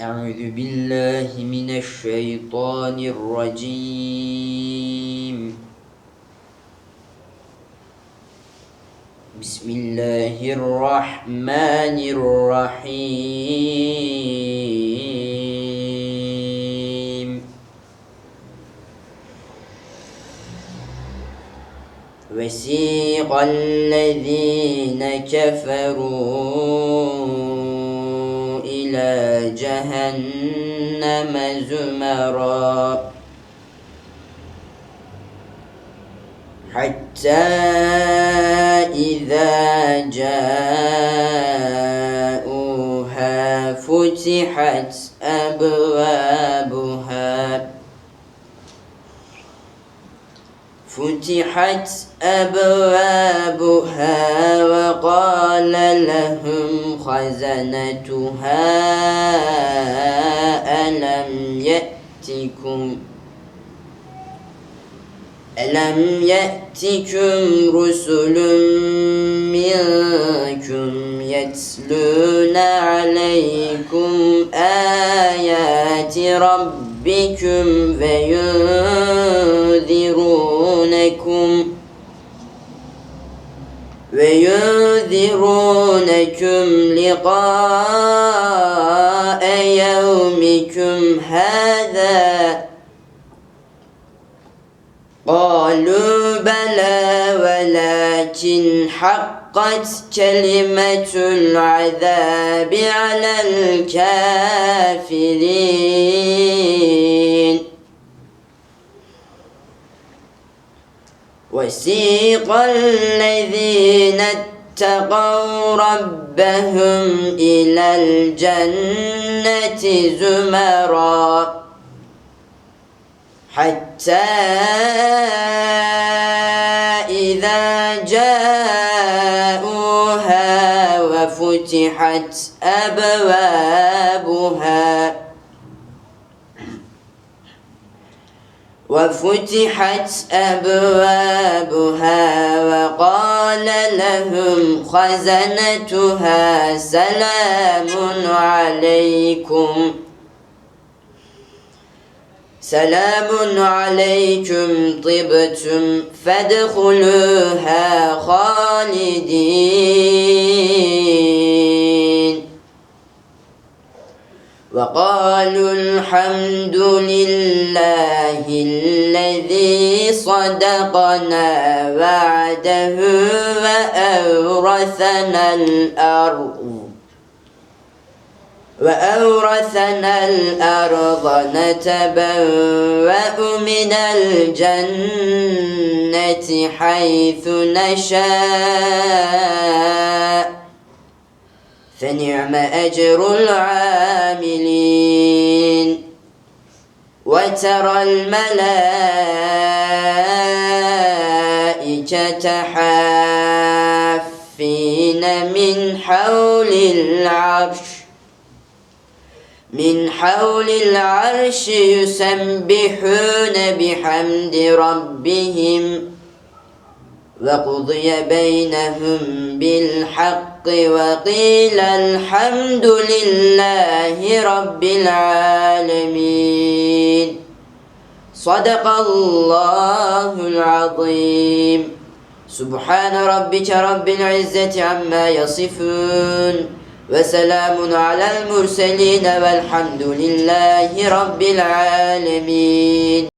أعوذ بالله من الشيطان الرجيم. بسم الله الرحمن الرحيم. وسيق الذين كفروا إلى جهنم زمرا. حتى إذا جاءوها فتحت أبوابها. فتحت أبوابها وقال لهم خزنتها ألم يأتكم ألم يأتكم رسل منكم يتلون عليكم آيات ربكم وينذرونكم وينذرونكم لقاء يومكم هذا. قالوا بلى ولكن حقت كلمة العذاب على الكافرين. وسيق الذين اتقوا ربهم إلى الجنة زمرًا حتى إذا جاءوها وفتحت أبوابها وفتحت أبوابها وقال لهم خزنتها سلام عليكم. سلام عليكم طبتم فادخلوها خالدين. وقالوا الحمد لله الذي صدقنا وعده وأورثنا الأرض. وأورثنا الأرض نتبوأ من الجنة حيث نشاء. فنعم أجر العاملين. وترى الملائكة حافين من حول العرش من حول العرش يسبحون بحمد ربهم. وقضي بينهم بالحق وقيل الحمد لله رب العالمين صدق الله العظيم سبحان ربك رب العزة عما يصفون وسلام على المرسلين والحمد لله رب العالمين